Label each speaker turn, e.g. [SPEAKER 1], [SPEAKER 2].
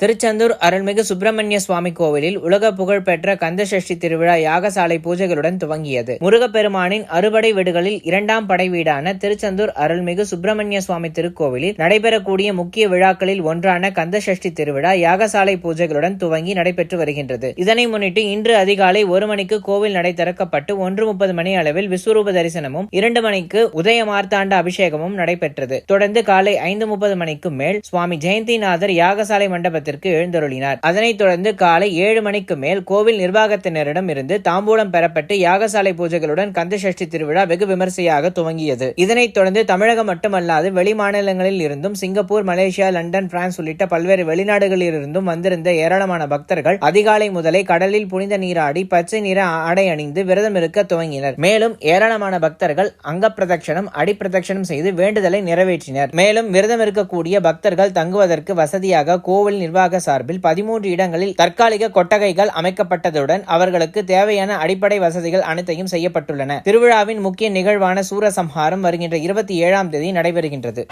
[SPEAKER 1] திருச்செந்தூர் அருள்மிகு சுப்பிரமணிய சுவாமி கோவிலில் உலக புகழ்பெற்ற கந்தசஷ்டி திருவிழா யாகசாலை பூஜைகளுடன் துவங்கியது. முருகப்பெருமானின் அறுபடை வீடுகளில் இரண்டாம் படை வீடான திருச்செந்தூர் அருள்மிகு சுப்பிரமணிய சுவாமி திருக்கோவிலில் நடைபெறக்கூடிய முக்கிய விழாக்களில் ஒன்றான கந்தசஷ்டி திருவிழா யாகசாலை பூஜைகளுடன் துவங்கி நடைபெற்று வருகின்றது. இதனை முன்னிட்டு இன்று அதிகாலை ஒரு மணிக்கு கோவில் நடை திறக்கப்பட்டு ஒன்று முப்பது மணி அளவில் விஸ்வரூப தரிசனமும் இரண்டு மணிக்கு உதய மார்த்தாண்ட அபிஷேகமும் நடைபெற்றது. தொடர்ந்து காலை ஐந்து முப்பது மணிக்கு மேல் சுவாமி ஜெயந்திநாதர் யாகசாலை மண்டபத்தில் மண்டபத்திற்கு எழுந்தருளினார். அதனைத் தொடர்ந்து காலை ஏழு மணிக்கு மேல் கோவில் நிர்வாகத்தினரிடம் இருந்து தாம்பூலம் பெறப்பட்டு யாகசாலை பூஜைகளுடன் கந்தசஷ்டி திருவிழா வெகு விமர்சையாக துவங்கியது. இதனைத் தொடர்ந்து தமிழகம் மட்டுமல்லாது வெளி மாநிலங்களில் இருந்தும் சிங்கப்பூர் மலேசியா லண்டன் பிரான்ஸ் உள்ளிட்ட பல்வேறு வெளிநாடுகளில் இருந்தும் வந்திருந்த ஏராளமான பக்தர்கள் அதிகாலை முதலே கடலில் புனித நீராடி பச்சை நிற ஆடை அணிந்து விரதம் இருக்க துவங்கினர். மேலும் ஏராளமான பக்தர்கள் அங்க பிரதட்சணம் அடிப்பிரதட்சணம் செய்து வேண்டுதலை நிறைவேற்றினர். மேலும் விரதம் இருக்கக்கூடிய பக்தர்கள் தங்குவதற்கு வசதியாக கோவில் நிர்வாக சார்பில் பதிமூன்று இடங்களில் தற்காலிக கொட்டகைகள் அமைக்கப்பட்டதுடன் அவர்களுக்கு தேவையான அடிப்படை வசதிகள் அனைத்தையும் செய்யப்பட்டுள்ளன. திருவிழாவின் முக்கிய நிகழ்வான சூரசம்ஹாரம் வருகின்ற இருபத்தி ஏழாம் தேதி நடைபெறுகின்றது.